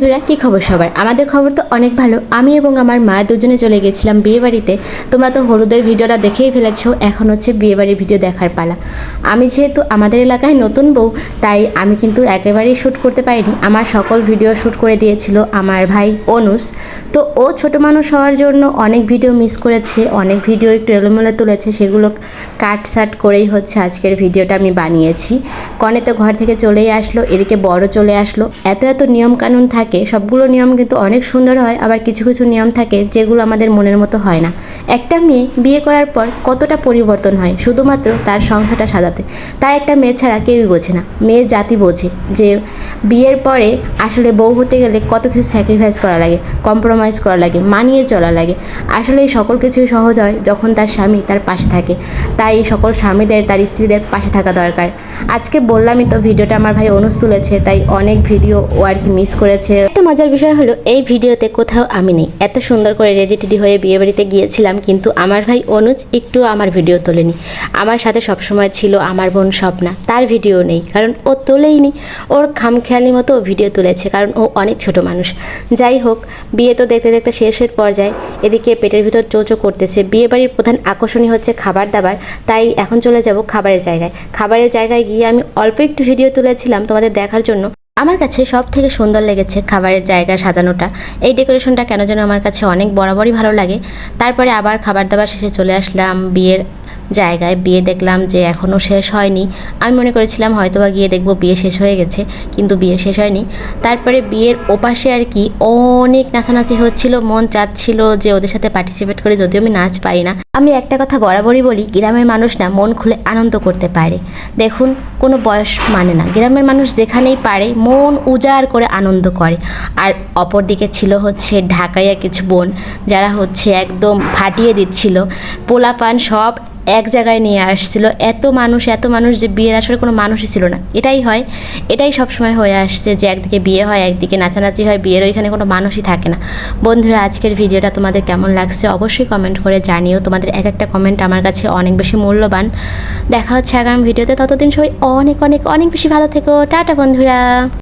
বন্ধুরা, কি খবর সবার? আমাদের খবর তো অনেক ভালো। আমি এবং আমার মা দুজনে চলে গেছিলাম বিয়ে বাড়িতে তোমরা তো হলুদের ভিডিওটা দেখেই ফেলেছো, এখন হচ্ছে বিয়ে বাড়ির ভিডিও দেখার পালা। আমি যেহেতু আমাদের এলাকায় নতুন বউ, তাই আমি কিন্তু একেবারেই শ্যুট করতে পারিনি। আমার সকল ভিডিও শ্যুট করে দিয়েছিল আমার ভাই অনুস। তো ও ছোট মানুষ হওয়ার জন্য অনেক ভিডিও মিস করেছে, অনেক ভিডিও একটু এলোমেলো তুলেছে, সেগুলো কাট সাট করেই হচ্ছে আজকের ভিডিওটা আমি বানিয়েছি। কনে তো ঘর থেকে চলেই আসলো, এদিকে বড় চলে আসলো। এত এত নিয়ম কানুন থাকে, সবগুলো নিয়ম কিন্তু অনেক সুন্দর হয়, আবার কিছু কিছু নিয়ম থাকে যেগুলো আমাদের মনের মতো হয় না। একটা মেয়ে বিয়ে করার পর কতটা পরিবর্তন হয়, শুধুমাত্র তার সংসারটা সাজাতে। তাই একটা মেয়ে ছাড়া কেউই বোঝে না। মেয়ের জাতি বোঝে যে বিয়ের পরে আসলে বউ হতে গেলে কত কিছু স্যাক্রিফাইস করা লাগে কম্প্রোমাইজ করা লাগে, মানিয়ে চলা লাগে। আসলে এই সকল কিছুই সহজ হয় যখন তার স্বামী তার পাশে থাকে। তাই এই সকল স্বামীদের, তার স্ত্রীদের পাশে থাকা দরকার। আজকে বললামই তো, ভিডিওটা আমার ভাই অনুজ তুলেছে, তাই অনেক ভিডিও ও আর কি মিস করেছে। একটা মজার বিষয় হলো, এই ভিডিওতে কোথাও আমি নেই। এত সুন্দর করে রেডি টেডি হয়ে বিয়ে বাড়িতে গিয়েছিলাম, কিন্তু আমার ভাই অনুজ একটু আমার ভিডিও তোলেনি। আমার সাথে সবসময় ছিল আমার বোন স্বপ্না, তার ভিডিও নেই, কারণ ও তোলেইনি। ওর খামখেয়ালি মতো ও ভিডিও তুলেছে, কারণ ও অনেক ছোট মানুষ। যাই হোক, বিয়ে তো দেখতে দেখতে শেষের পর্যায়ে এদিকে পেটের ভিতর চোচো করতেছে। বিয়ে বাড়ির প্রধান আকর্ষণই হচ্ছে খাবার দাবার তাই এখন চলে যাব খাবারের জায়গায়। খাবারের জায়গায় গিয়ে আমি অল্প একটু ভিডিও তুলেছিলাম তোমাদের দেখার জন্য। আমার কাছে সব থেকে সুন্দর লেগেছে খাবারের জায়গা সাজানোটা। এই ডেকোরেশনটা কেন যেন আমার কাছে অনেক বরাবরই ভালো লাগে। তারপরে আবার খাবার দাবার শেষে চলে আসলাম বিয়ের জায়গায় বিয়ে দেখলাম যে এখনও শেষ হয়নি। আমি মনে করেছিলাম হয়তোবা গিয়ে দেখব বিয়ে শেষ হয়ে গেছে, কিন্তু বিয়ে শেষ হয়নি। তারপরে বিয়ের ওপাশে আর কি অনেক নাচানাচি হচ্ছিল, মন চাচ্ছিল যে ওদের সাথে পার্টিসিপেট করে যদিও আমি নাচ পাই না। আমি একটা কথা বরাবরই বলি, গ্রামের মানুষ না মন খুলে আনন্দ করতে পারে। দেখুন, কোনো বয়স মানে না। গ্রামের মানুষ যেখানেই পারে, মন উজাড় করে আনন্দ করে। আর অপরদিকে ছিল হচ্ছে ঢাকাইয়া কিছু বোন, যারা হচ্ছে একদম ফাটিয়ে দিচ্ছিল। পোলাপান সব এক জায়গায় নিয়ে আসছিল। এত মানুষ এত মানুষ যে বিয়ের আসলে কোনো মানুষই ছিল না। এটাই হয়, এটাই সবসময় হয়ে আসছে যে একদিকে বিয়ে হয়, একদিকে নাচানাচি হয়, বিয়ের ওইখানে কোনো মানুষই থাকে না। বন্ধুরা, আজকের ভিডিওটা তোমাদের কেমন লাগছে অবশ্যই কমেন্ট করে জানিও। তোমাদের এক একটা কমেন্ট আমার কাছে অনেক বেশি মূল্যবান। দেখা হচ্ছে আগামী ভিডিওতে। ততদিন সবাই অনেক অনেক অনেক বেশি ভালো থেকো। টাটা, বন্ধুরা।